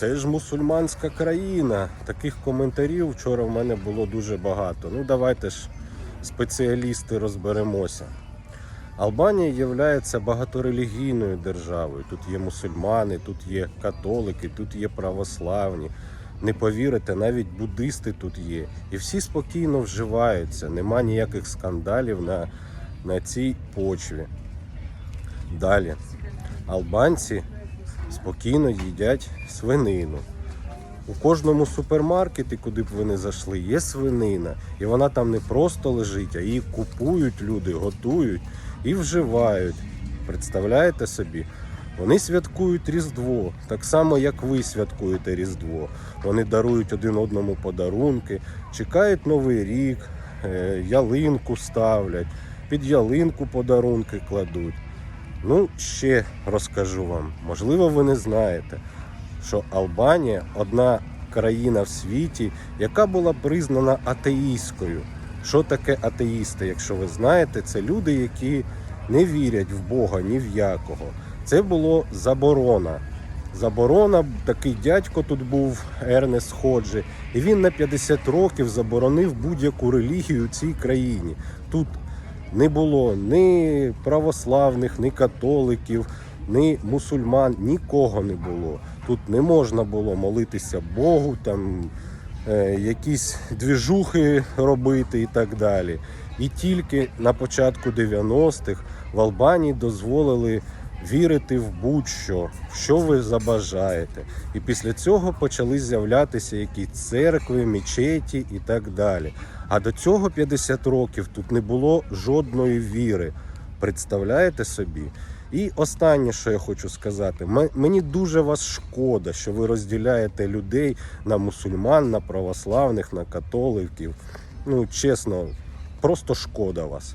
це ж мусульманська країна. Таких коментарів вчора в мене було дуже багато. Ну давайте ж спеціалісти розберемося. Албанія є багаторелігійною державою. Тут є мусульмани, тут є католики, тут є православні. Не повірите, навіть буддисти тут є. І всі спокійно вживаються. Нема ніяких скандалів на, на цій почві. Далі. Албанці спокійно їдять свинину. У кожному супермаркеті, куди б ви не зайшли, є свинина. І вона там не просто лежить, а її купують люди, готують і вживають. Представляєте собі? Вони святкують Різдво, так само, як ви святкуєте Різдво. Вони дарують один одному подарунки, чекають Новий рік, е, ялинку ставлять, під ялинку подарунки кладуть. Ну, ще розкажу вам. Можливо, ви не знаєте, що Албанія одна країна в світі, яка була признана атеїстською. Що таке атеїсти? Якщо ви знаєте, це люди, які не вірять в Бога ні в якого. Це було заборона. Заборона, такий дядько тут був Ернест Ходжі, і він на 50 років заборонив будь-яку релігію цій країні. Тут не було ні православних, ні католиків, ні мусульман, нікого не було. Тут не можна було молитися Богу, там е, якісь двіжухи робити і так далі. І тільки на початку 90-х в Албанії дозволили вірити в будь-що, що ви забажаєте. І після цього почали з'являтися якісь церкви, мечеті і так далі. А до цього 50 років тут не було жодної віри. Представляєте собі? І останнє, що я хочу сказати, мені дуже вас шкода, що ви розділяєте людей на мусульман, на православних, на католиків. Ну, чесно, просто шкода вас.